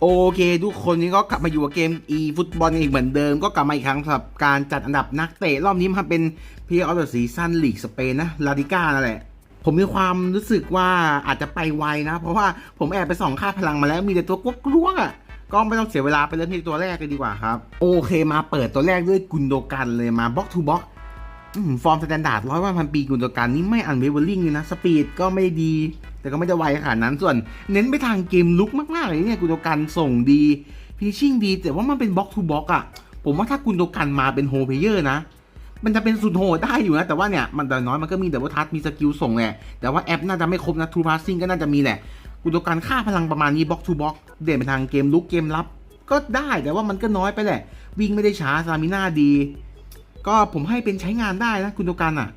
โอเค ทุกคนนี้ก็กลับมาอยู่กับเกม e ฟุตบอลกันอีกเหมือนเดิม ก็กลับมาอีกครั้งสำหรับการจัดอันดับนักเตะรอบนี้มันเป็นพีเออฟเดอะซีซั่นลีกสเปนนะลาดิก้านั่นแหละ ผมมีความรู้สึกว่าอาจจะไปไวนะ เพราะว่าผมแอบไปส่องค่าพลังมาแล้วมีแต่ตัวกล้วกๆอะก็ไม่ต้องเสียเวลาไปเริ่มที่ตัวแรกเลยดีกว่าครับ โอเคมาเปิดตัวแรกด้วยกุนโดกันเลยมาบล็อกทูบล็อกฟอร์มสแตนดาร์ดร้อยวันพันปีกุนตัวการนี่ไม่อันเวเวอร์ลิงเลยนะสปีดก็ไม่ดี แต่ก็ไม่ได้ไวขนาดนั้นส่วนเน้นไปทางเกมลุกมากๆเลยเนี่ยกุนตัวการส่งดีฟิชชิ่งดี แต่ว่ามันเป็นบล็อกทูบล็อกอะผมว่าถ้ากุนตัวการมาเป็นโฮเพเยอร์นะมันจะเป็นสุดโหดได้อยู่นะ แต่ว่าเนี่ย มันแต่น้อยมันก็มีแต่ว่าทัชมีสกิลส่งแหละ แต่ว่าแอปน่าจะไม่ครบนะทูพาสซิ่งก็น่าจะมีแหละกุนตัวการค่าพลังประมาณนี้บล็อกทูบล็อกเด่นไปทางเกมลุกเกมรับ ก็ได้แต่ว่ามันก็น้อยไปแหละ วิ่งไม่ได้ช้าซามิน่าดี ก็ผมให้เป็นใช้งานได้นะคุณโดกันอะ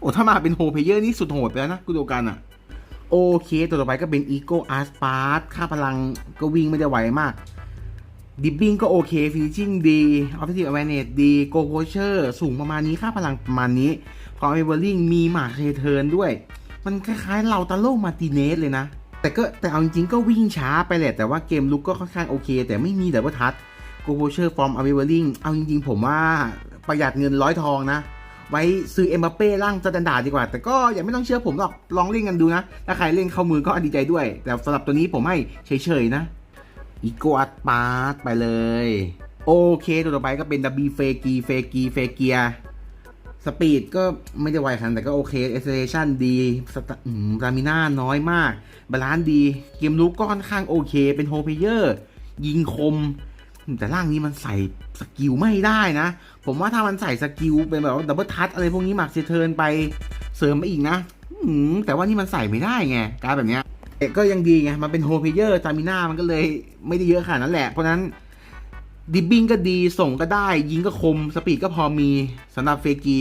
โอ้ถ้ามาเป็นโฮเพเยอร์นี่สุดโหดไปแล้วนะคุณโดกันอะ โอเค ตัวต่อไปก็เป็นอีโกอาร์สปาร์ค่าพลังก็วิ่งไม่ได้ไหวมาก ดิบบิ้งก็โอเคฟินิชชิ่งดีออฟฟิศอเวเนตดีโกโพเชอร์สูงประมาณนี้ ค่าพลังประมาณนี้พอเอเวอร์ลิงมีหมากเทเทิร์นด้วย มันคล้ายๆเราตาโลมาร์ติเนสเลยนะ แต่ก็แต่เอาจริงๆก็วิ่งช้าไปแหละแต่ว่าเกมลุกก็ค่อนข้างโอเค แต่ไม่มีดับเบิลทัชโกโพเชอร์ฟอร์มอเวอร์ลิงเอาจริงๆ ผมว่าประหยัดเงินร้อยทองนะ ไว้ซื้อเอ็มบัปเป้ร่างสแตนดาร์ดดีกว่า แต่ก็อย่าไม่ต้องเชื่อผมหรอกลองเล่นกันดูนะ ถ้าใครเล่นเข้ามือก็ดีใจด้วย แต่สำหรับตัวนี้ผมให้เฉยๆนะอีโกอัตปาร์ตไปเลย โอเคตัวต่อไปก็เป็นดับบีเฟกีเฟกีเฟเกียสปีดก็ไม่ได้ไวขนาดแต่ก็โอเคเอเซเลชันดีสตอืมรามิน่าน้อยมาก บาลานซ์ดี เกมลุกก็ค่อนข้างโอเค เป็นโฮเพเยอร์ ยิงคม แต่ร่างนี้มันใส่สกิลไม่ได้นะ ผมว่าถ้ามันใส่สกิลเป็นแบบดับเบิลทัชอะไรพวกนี้หมักเซเทิร์นไปเสริมมาอีกนะอืแต่ว่านี่มันใส่ไม่ได้ไงการแบบเนี้ยเอกก็ยังดีไง มันเป็นโฮเพเยอร์ตามิน่ามันก็เลยไม่ได้เยอะขนาดนั้นแหละ เพราะนั้นดิบบิ้งก็ดีส่งก็ได้ ยิงก็คม สปีดก็พอมีสำหรับเฟกี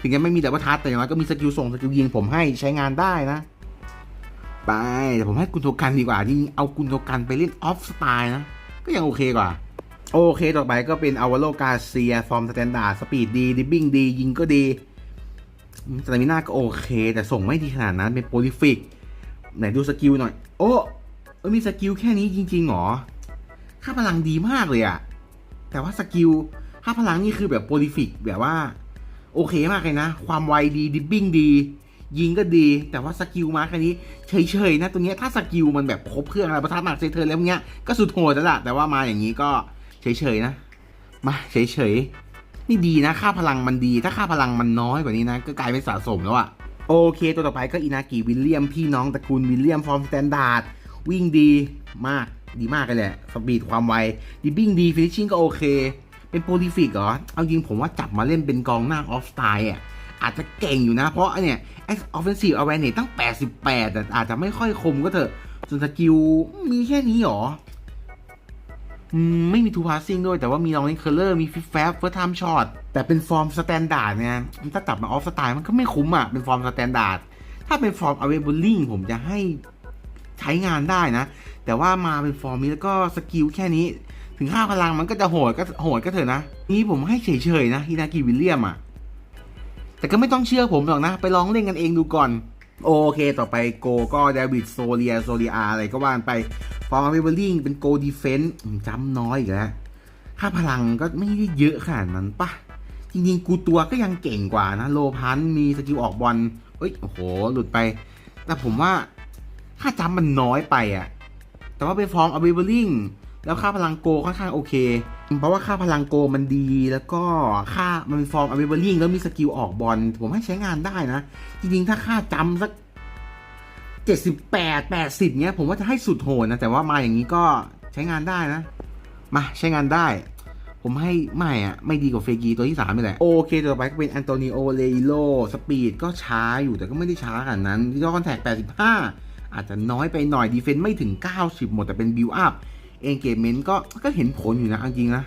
ถึงจะไม่มีดับเบิลทัชแต่อย่างน้อยก็มีสกิลส่งสกิลยิงผมให้ใช้งานได้นะ ไปแต่ผมให้กุนโทกันดีกว่าที่เอากุนโทกันไปเล่นออฟสไตล์นะ ก็ยังโอเคกว่า โอเค ต่อไปก็เป็นอาวาโลกาเซีย ฟอร์มสแตนดาร์ด สปีดดี ดิบบิ้งดี ยิงก็ดีสตามิน่าก็โอเค แต่ส่งไม่ดีขนาดนั้น เป็นโปลิฟิก ไหนดูสกิลหน่อย โอ้เออมีสกิลแค่นี้จริงๆหรอ ค่าพลังดีมากเลยอะแต่ว่าสกิล ค่าพลังนี่คือแบบโปลิฟิก แบบว่า โอเคมากเลยนะ ความไวดี ดิบบิ้งดี ยิงก็ดี แต่ว่าสกิลมาแค่นี้เฉยๆนะ ตัวเนี้ยถ้าสกิลมันแบบครบเครื่องอะไรประทัดหนักเซเทอร์แล้วเนี้ย ก็สุดโหดแล้วล่ะ แต่ว่ามาอย่างนี้ก็ เฉยๆนะ มาเฉยๆ นี่ดีนะ ค่าพลังมันดี ถ้าค่าพลังมันน้อยกว่านี้นะ ก็กลายเป็นสะสมแล้วอะโอเค ตัวต่อไปก็อินากิวิลเลียม พี่น้องตระกูลวิลเลียมฟอร์มสแตนดาร์ด วิ่งดีมาก ดีมากเลยแหละ สปีดความไว ดิบิ้งดี ฟินิชชิ่งก็โอเค เป็นโปรลิฟิกเหรอ เอาจริงผมว่าจับมาเล่นเป็นกองหน้าออฟสไตล์อะอาจจะเก่งอยู่นะ เพราะเนี่ย offensive awareness ตั้ง 88แต่อาจจะไม่ค่อยคมก็เถอะ ส่วนสกิลมีแค่นี้หรอ ไม่มีทูพาสซิ่งด้วย แต่ว่ามีลองเล่นเคอร์เลอร์มีฟิฟแฟบเฟิร์สไทม์ช็อตแต่เป็นฟอร์มสแตนดาร์ดเนี่ยถ้ากลับมาออฟสไตล์มันก็ไม่คุ้มอะ เป็นฟอร์มสแตนดาร์ดถ้าเป็นฟอร์มอเวเบลลิงผมจะให้ใช้งานได้นะ แต่ว่ามาเป็นฟอร์มนี้แล้วก็สกิลแค่นี้ ถึงค่าพลังมันก็จะโหดก็โหดก็เถอะนะ นี่ผมให้เฉยๆนะฮินากิวิลเลียมอะแต่ก็ไม่ต้องเชื่อผมหรอกนะ ไปลองเล่นกันเองดูก่อน โอเค ต่อไปโกก็เดวิดโซเลียโซเลียอะไรก็ว่านไป ฟอร์มเวเบลลิงเป็นโกดีเฟนต์จำน้อยอีกแล้วค่าพลังก็ไม่ได้เยอะขนาดนั้นปะจริงๆ กูตัวก็ยังเก่งกว่านะ โลพันมีสกิลออกบอลเอ้ย โอ้โห หลุดไป แต่ผมว่าค่าจำมันน้อยไปอะแต่ว่าเป็นฟอร์มอเวเบลลิงแล้วค่าพลังโกค่อนข้างโอเค เพราะว่าค่าพลังโกมันดี แล้วก็ค่ามันเป็นฟอร์มอเวเบลลิงแล้วมีสกิลออกบอล ผมให้ใช้งานได้นะ จริงๆ ถ้าค่าจำสัก เจ็ดสิบแปดแปดสิบเนี้ยผมว่าจะให้สุดโหดนะ แต่ว่ามาอย่างนี้ก็ใช้งานได้นะ มาใช้งานได้ ผมให้ไม่อะไม่ดีกว่าเฟกีตัวที่3นี่แหละ โอเคต่อไปก็เป็นอันโตนิโอเลโลสปีดก็ช้าอยู่แต่ก็ไม่ได้ช้าขนาดนั้นที่คอนแทค85 อาจจะน้อยไปหน่อยดีเฟนต์ไม่ถึง 90 หมดแต่เป็นบิวอัพเอนเกจเมนต์ก็ก็เห็นผลอยู่นะจริงนะ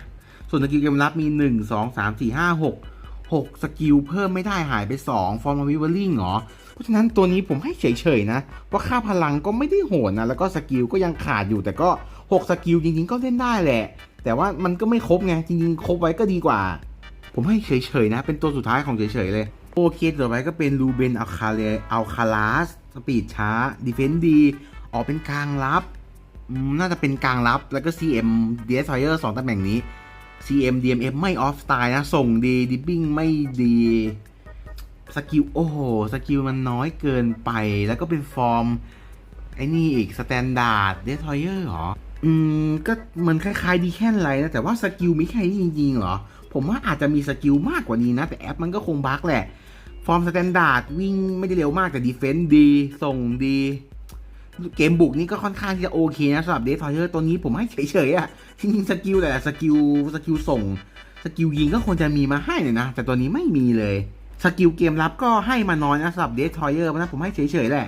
ส่วนสกิลเกมรับมี 1 2 3 4 5 6 6 สกิลเพิ่มไม่ได้หายไป 2 ฟอร์มวิเวอร์ลิงเหรอ เพราะฉะนั้นตัวนี้ผมให้เฉยๆนะ เพราะค่าพลังก็ไม่ได้โหดนะ แล้วก็สกิลก็ยังขาดอยู่ แต่ก็ 6 สกิลจริงๆ ก็เล่นได้แหละ แต่ว่ามันก็ไม่ครบไง จริงๆ ครบไว้ก็ดีกว่า ผมให้เฉยๆนะ เป็นตัวสุดท้ายของเฉยๆเลยโอเคต่อไปก็เป็นลูเบนอัลคาเลอัลคาลาส สปีดช้า ดีเฟนส์ดี ออกเป็นกลางรับ น่าจะเป็นกลางรับ แล้วก็ CM Destroyer สองตำแหน่งนี้ CM DMF ไม่ออฟสไตล์นะ ส่งดี ดิปปิ้งไม่ดี สกิลโอ้โหสกิลมันน้อยเกินไป แล้วก็เป็นฟอร์ม ไอ้นี่อีกสแตนดาร์ดเดททอยเออร์หรอ อืม ก็เหมันคล้ายๆดีแค่ไรนะ แต่ว่าสกิลมีแค่นี้จริงๆเหรอ ผมว่าอาจจะมีสกิลมากกว่านี้นะ แต่แอปมันก็คงบั๊กแหละ ฟอร์มสแตนดาร์ดวิ่งไม่ได้เร็วมากแต่ดีเฟนซ์ดี ส่งดี เกมบุกนี่ก็ค่อนข้างที่จะโอเคนะสำหรับเดททอยเออร์ตัวนี้ผมให้เฉยๆอะ่ะจริงๆสกิลแต่ละสกิลสกิลส่ง สกิลยิงก็ควรจะมีมาให้เลยนะ แต่ตัวนี้ไม่มีเลย สกิลเกมรับก็ให้มาน้อยนะสำหรับเดททอยเออร์นะผมให้เฉยๆแหละ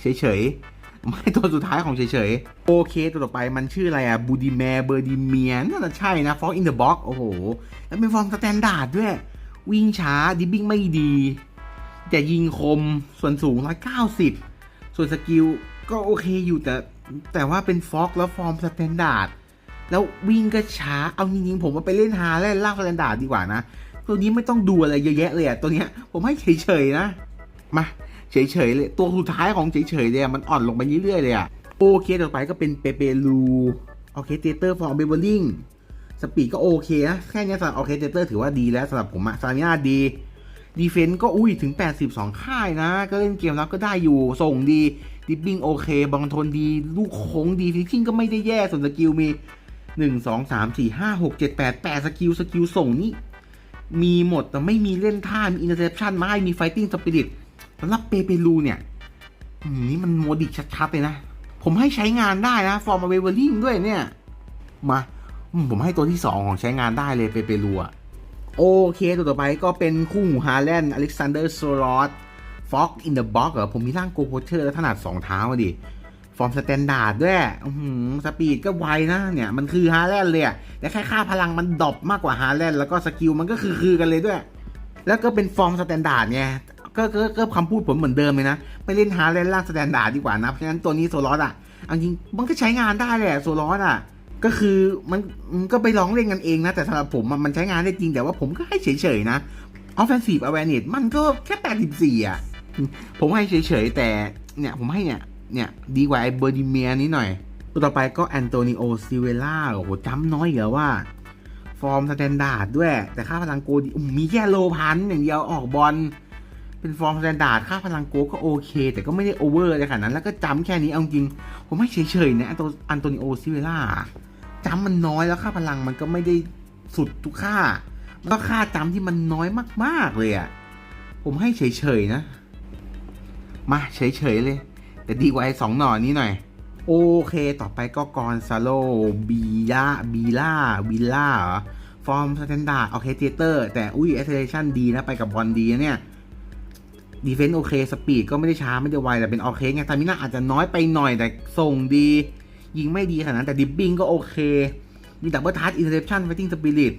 เฉยๆไม่ตัวสุดท้ายของเฉยๆ โอเคตัวต่อไปมันชื่ออะไรอะบูดิแมร์เบอร์ดิเมียน่าจะใช่นะฟอกอินเดอะบ็อกโอ้โห แล้วเป็นฟอร์มสแตนดาร์ดด้วย วิ่งช้า ดิบบิ้งไม่ดี แต่ยิงคมส่วนสูง 190 ส่วนสกิลก็โอเคอยู่แต่แต่ว่าเป็นฟอกแล้วฟอร์มสแตนดาร์ดแล้ววิ่งก็ช้า เอาจริงๆผมว่าไปเล่นฮาเล่นล่างสแตนดาร์ดดีกว่านะ ตัวนี้ไม่ต้องดูอะไรเยอะแยะเลยอะตัวเนี้ยผมให้เฉยๆนะ มาเฉยๆเลย ตัวสุดท้ายของเฉยๆเลยอะมันอ่อนลงไปเรื่อยๆเลยอะโอเคต่อไปก็เป็นเปเปลูโอเคเตเตอร์ฟอร์เบเบอร์ลิงสปีดก็โอเคนะ แค่นี้สำหรับโอเคเตเตอร์ถือว่าดีแล้วสำหรับผมอะซามินาดีดีเฟนต์ก็อุ้ยถึง 82 ค่ายนะ ก็เล่นเกมรับก็ได้อยู่ ส่งดี ดิปปิ้งโอเค บางทนดี ลูกโค้งดีฟิชชิ่งก็ไม่ได้แย่ ส่วนสกิลมี 1 2 3 4 5 6 7 8 8 สกิล สกิลส่งนี่ มีหมดแต่ไม่มีเล่นท่า มีอินเตอร์เซปชันไมาให้มีไฟติ้งสปิริตสำหรับเปเปรูเนี่ยนี่มันโมดิกชัดๆเลยนะ ผมให้ใช้งานได้นะ ฟอร์มเวเวอร์ลิงด้วยเนี่ย มา ผมให้ตัวที่ 2 ของใช้งานได้เลยเปเปรูอะโอเค ตัวต่อไปก็เป็นคู่หูฮาแลนด์อเล็กซานเดอร์โซลอสฟ็อกอินเดอะบ็อกเหรอผมมีร่างโกโพเชอร์และถนัดสองเท้าดิ ฟอร์มสแตนดาร์ดด้วยสปีดก็ไวนะเนี่ย มันคือฮาแลนด์เลยแต่แค่ค่าพลังมันดรอปมากกว่าฮาแลนด์แล้วก็สกิลมันก็คือคือกันเลยด้วย แล้วก็เป็นฟอร์มสแตนดาร์ดไงก็ก็ก็คำพูดผมเหมือนเดิมเลยนะไปเล่นฮาแลนด์ล่างสแตนดาร์ดดีกว่านะ เพราะฉะนั้นตัวนี้โซลอสอะเอาจริงมันก็ใช้งานได้แหละโซลอสอะก็คือมันก็ไปร้องเล่นกันเองนะ แต่สำหรับผมมันใช้งานได้จริงแต่ว่าผมก็ให้เฉยๆนะ offensive awareness มันก็แค่84อะผมให้เฉยๆแต่เนี่ยผมให้เนี่ย เนี่ยดีกว่าไอ้เบอร์ดิเมียนี้หน่อย ตัวต่อไปก็แอนโตนิโอซิเวล่าโอ้โหจำน้อยเหรอว่า ฟอร์มสแตนดาร์ดด้วย แต่ค่าพลังโกดีอืมมีแค่โลพันอย่างเดียวออกบอลเป็นฟอร์มสแตนดาร์ดค่าพลังโกก็โอเค แต่ก็ไม่ได้โอเวอร์เลยขนาดนั้นแล้วก็จำแค่นี้เอาจริง ผมไม่เฉยๆนะอันโตอันโตนิโอซิเวล่าจำมันน้อยแล้วค่าพลังมันก็ไม่ได้สุดทุกค่ามันก็ค่าจำที่มันน้อยมากๆเลยอะผมให้เฉยๆนะ มาเฉยๆเลย แต่ดีกว่าไอ้สองหน่อนี้หน่อย โอเค ต่อไปก็กอนซาโลบียาบีล่าวิลล่าฟอร์มสแตนดาร์ดโอเคเทเตอร์ แต่อุ้ยเอเซเลชันดีนะ ไปกับบอลดีนะเนี่ยดีเฟนต์โอเค สปีดก็ไม่ได้ช้า ไม่ได้ไว แต่เป็นโอเคไงตามิน่าอาจจะน้อยไปหน่อยแต่ส่งดี ยิงไม่ดีขนาดนั้น แต่ดิบบิ้งก็โอเค มีดับเบิลทัชอินเตอร์เซปชั่นไฟติ้งสปิริต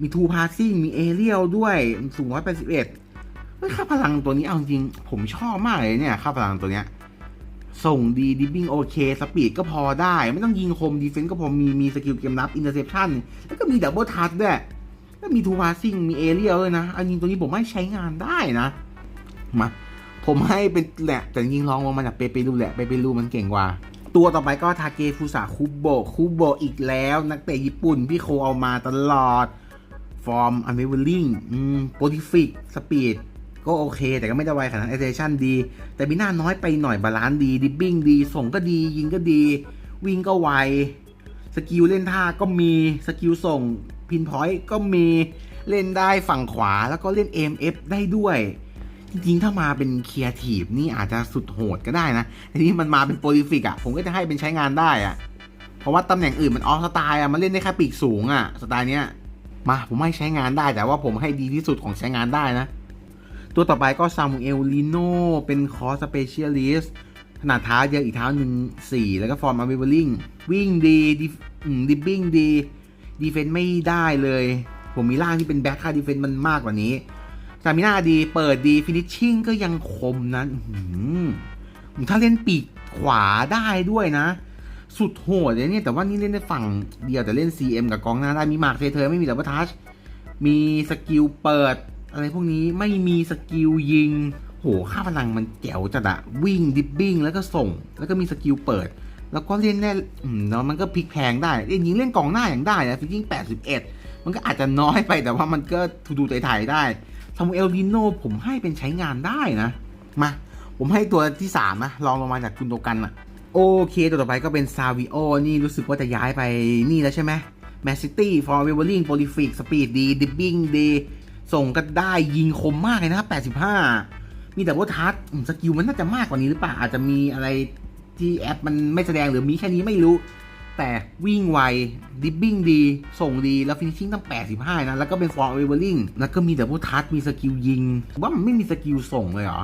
มีทูพาสซิ่งมีเอเรียลด้วยสูงร้อยแปดสิบเอ็ดค่าพลังตัวนี้เอาจริง ผมชอบมากเลยเนี่ย ค่าพลังตัวเนี้ย ส่งดีดิบบิ้งโอเคสปีดก็พอได้ ไม่ต้องยิงคมดีเฟนต์ก็พอมีมีสกิลเกมรับอินเตอร์เซปชันแล้วก็มีดับเบิลทัชด้วยแล้วมีทูพาสซิ่งมีเอเรียลด้วยนะเอาจริงตัวนี้ผมให้ใช้งานได้นะมาผมให้เป็นแหละแต่จริงลองลงมาจากเปเปรูแหละเปเปรูมันเก่งกว่า ตัวต่อไปก็ทาเกฟุสะคุโบะคุโบะอีกแล้ว นักเตะญี่ปุ่น พี่โคเอามาตลอด ฟอร์มอันเวอร์ลิงโปรติฟิกสปีด ก็โอเค แต่ก็ไม่ได้ไวขนาดนั้นเอเซชันดี แต่มีหน้าน้อยไปหน่อยบาลานซ์ดี ดิบบิ้งดี ส่งก็ดี ยิงก็ดี วิ่งก็ไว สกิลเล่นท่าก็มี สกิลส่งพินพอยต์ก็มีเล่นได้ฝั่งขวาแล้วก็เล่น AMF ได้ด้วย จริงๆ ถ้ามาเป็นเคียร์ทีฟนี่อาจจะสุดโหดก็ได้นะทีนี้มันมาเป็นโปรลิฟิกอะผมก็จะให้เป็นใช้งานได้อะเพราะว่าตำแหน่งอื่นมันออฟสไตล์อะมันเล่นได้แค่ปีกสูงอะสไตล์เนี้ยมาผมให้ใช้งานได้แต่ว่าผมให้ดีที่สุดของใช้งานได้นะ ตัวต่อไปก็ซามูเอลลิโนเป็นคอสเปเชียลิสต์ขนาดเท้าเดียวอีกเท้าหนึ่งสี่แล้วก็ฟอร์มอาวิเวอร์ลิงวิ่งดีดิดิบบิ้งดีดีเฟนต์ไม่ได้เลย ผมมีร่างที่เป็นแบ็คค่าดีเฟนต์มันมากกว่านี้สตามิน่าดีเปิดดีฟินิชชิ่งก็ยังคมนะอื้อหือถ้าเล่นปีกขวาได้ด้วยนะ สุดโหดเลยเนี่ยแต่ว่านี่เล่นได้ฝั่งเดียวแต่เล่น CM กับกองหน้าได้มีมาร์คเซเทอร์ไม่มีดับเบิลทัชมีสกิลเปิด อะไรพวกนี้ไม่มีสกิลยิง โหค่าพลังมันแจ๋วจัดอะวิ่งดิบบิ้งแล้วก็ส่ง แล้วก็มีสกิลเปิด แล้วก็เล่นได้อืมแล้วมันก็พลิกแพงได้เล่นยิงเล่นกองหน้าอย่างได้นะฟิจิง81 มันก็อาจจะน้อยไปแต่ว่ามันก็ทูดูไถ่ายได้ซามูเอลดิโนผมให้เป็นใช้งานได้นะ มา ผมให้ตัวที่3นะลองลงมาจากกุนโดกันอะโอเคตัวต่อไปก็เป็นซาวิโอนี่รู้สึกว่าจะย้ายไปนี่แล้วใช่ไหมแมนซิตี้ฟอร์เวเวอร์ลิงโปลิฟิกสปีดดีดิบบิ้งดี ส่งก็ได้ยิงคมมากเลยนะครับ85 มีแต่ว่าทัชสกิลมันน่าจะมากกว่านี้หรือเปล่า อาจจะมีอะไรที่แอปมันไม่แสดงหรือมีแค่นี้ไม่รู้ แต่วิ่งไว ดิบบิ้งดี ส่งดีแล้วฟินิชชิ่งตั้ง 85 นะ แล้วก็เป็นฟอร์เวเวอร์ลิงแล้วก็มีแต่พวกทัชมีสกิลยิง ว่ามันไม่มีสกิลส่งเลยเหรอ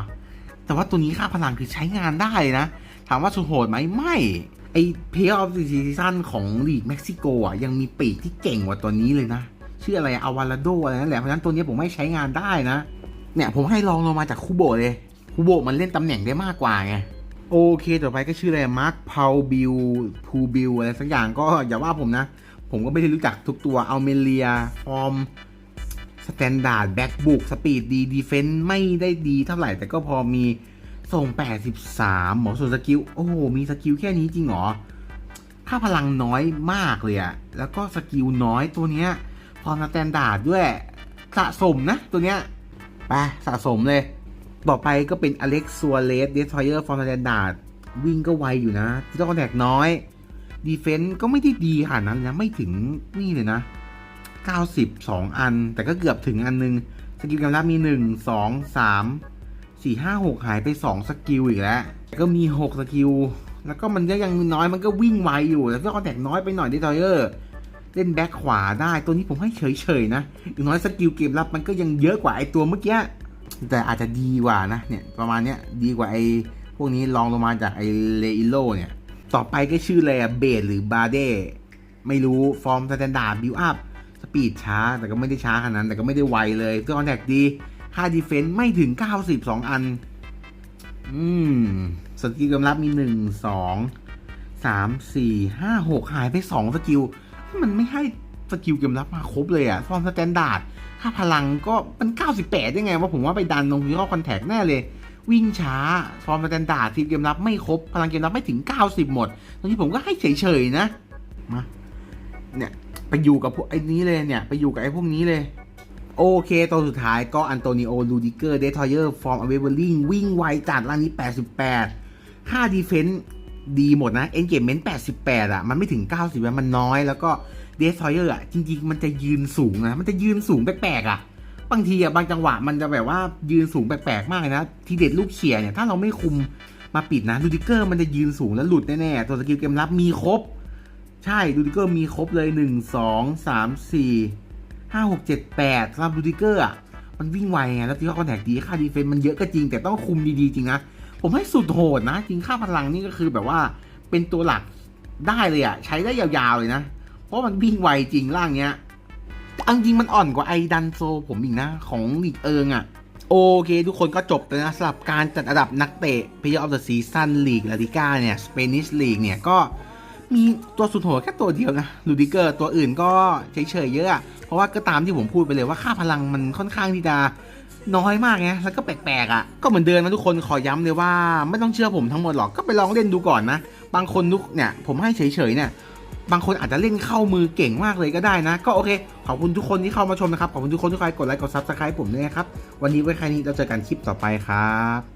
แต่ว่าตัวนี้ค่าพลังคือใช้งานได้นะ ถามว่าสุดโหดไหมไม่ไอเพย์ออฟซีซันของลีกเม็กซิโกอะยังมีปีกที่เก่งกว่าตัวนี้เลยนะ ชื่ออะไรอาวาลาโดอะไรนั่นแหละ เพราะฉะนั้นตัวนี้ผมไม่ใช้งานได้นะ เนี่ยผมให้ลองลงมาจากคูโบะเลยคูโบะมันเล่นตำแหน่งได้มากกว่าไง โอเค ต่อไปก็ชื่ออะไรมาร์คพาวบิลพูบิลอะไรสักอย่างก็อย่าว่าผมนะ ผมก็ไม่ได้รู้จักทุกตัวเอาเมเลียฟอร์มสแตนดาร์ดแบ็กบุกสปีดดีดีเฟนต์ไม่ได้ดีเท่าไหร่ แต่ก็พอมีส่ง 83 หมอส่วนสกิล โอ้โห มีสกิลแค่นี้จริงเหรอ ค่าพลังน้อยมากเลยอะแล้วก็สกิลน้อยตัวเนี้ย พอสแตนดาร์ดด้วยสะสมนะ ตัวเนี้ยไปสะสมเลย ต่อไปก็เป็นอเล็กซัวเลสเดสทอยเออร์ฟอร์สแตนดาร์ดวิ่งก็ไวอยู่นะที่ต้องคอนแทคน้อย ดีเฟนต์ก็ไม่ได้ดีขนาดนั้นนะ ไม่ถึงนี่เลยนะ 92 อัน แต่ก็เกือบถึงอันนึง สกิลกำลังมี 1 2 3 4 5 6 หายไป 2 สกิลอีกแล้ว ก็มี 6 สกิล แล้วก็มันก็ยังน้อยมันก็วิ่งไวอยู่แต่ก็คอนแทคน้อยไปหน่อยดิทอยเออร์ เล่นแบ็คขวาได้ตัวนี้ผมให้เฉยๆนะอย่างน้อยสกิลเกมรับมันก็ยังเยอะกว่าไอตัวเมื่อกี้แต่อาจจะดีกว่านะเนี่ยประมาณเนี้ยดีกว่าไอพวกนี้ลองลงมาจากไอเลอิโลเนี่ย ต่อไปก็ชื่ออะไรอะเบดหรือบาเดไม่รู้ฟอร์มสแตนดาร์ดบิวอัพสปีดช้าแต่ก็ไม่ได้ช้าขนาดนั้น แต่ก็ไม่ได้ไวเลยตัวคอนแทคดีค่าดีเฟนซ์ไม่ถึง 92 อัน อืมสกิลกำลับมี 1 2 3 4 5 6 หายไป 2 สกิล มันไม่ให้สกิลเกมรับมาครบเลยอะฟอร์มสแตนดาร์ดค่าพลังก็มัน 98ได้ไงว่าผมว่าไปดันลงที่ข้อคอนแทคแน่เลย วิ่งช้า ฟอร์มสแตนดาร์ดทีมเกมรับไม่ครบ พลังเกมรับไม่ถึง 90 หมด ตรงนี้ผมก็ให้เฉยๆนะ มา เนี่ย ไปอยู่กับพวกไอ้นี้เลยเนี่ย ไปอยู่กับไอ้พวกนี้เลย โอเค ตัวสุดท้ายก็อันโตนิโอ ลูดิเกอร์ เดทอยเออร์ ฟอร์มอเวเวอร์ลิง วิ่งไวจัดล่างนี้ 88ค่าดีเฟนส์ ดีหมดนะเอนเกจเมนต์88 อะ มันไม่ถึง 90แล้วมันน้อย แล้วก็เดทอยเออร์อะ จริง ๆ มันจะยืนสูงนะ มันจะยืนสูงแปลกๆอะ บางทีอะ บางจังหวะมันจะแบบว่ายืนสูงแปลกๆ มากเลยนะ ทีเด็ดลูกเฉียเนี่ย ถ้าเราไม่คุมมาปิดนะลูดิเกอร์มันจะยืนสูงแล้วหลุดแน่ๆ ตัวสกิลเกมรับมีครบ ใช่ ดูดิเกอร์มีครบเลยหนึ่งสองสามสี่ห้าหกเจ็ดแปดสำหรับดูดิเกอร์อะ มันวิ่งไวไง แล้วที่เขาคอนแทคดีค่าดีเฟนต์มันเยอะก็จริง แต่ต้องคุมดีๆจริงนะ ผมให้สุดโหดนะ จริงค่าพลังนี่ก็คือแบบว่าเป็นตัวหลักได้เลยอะใช้ได้ยาวๆเลยนะ เพราะมันวิ่งไวจริงร่างเนี้ยแต่เอาจริงมันอ่อนกว่าไอดันโซผมอีกนะ ของลีกเอิงอะโอเค ทุกคนก็จบแล้วนะสำหรับการจัดอันดับนักเตะ Player of the Season League ลาลิก้าเนี่ย Spanish League เนี่ยก็มีตัวสุดโหดแค่ตัวเดียวนะลูดิเกอร์ตัวอื่นก็เฉยๆเยอะอะเพราะว่าก็ตามที่ผมพูดไปเลยว่าค่าพลังมันค่อนข้างที่จะ น้อยมากไงแล้วก็แปลกๆอะก็เหมือนเดิมนะทุกคนขอย้ำเลยว่า ไม่ต้องเชื่อผมทั้งหมดหรอกก็ไปลองเล่นดูก่อนนะ บางคนนุกเนี่ยผมให้เฉยๆเนี่ยบางคนอาจจะเล่นเข้ามือเก่งมากเลยก็ได้นะ ก็โอเค ขอบคุณทุกคนที่เข้ามาชมนะครับ ขอบคุณทุกคนที่คอยกดไลค์กดซับสไครป์ผมด้วยนะครับ วันนี้ไว้แค่นี้เราเจอกันคลิปต่อไปครับ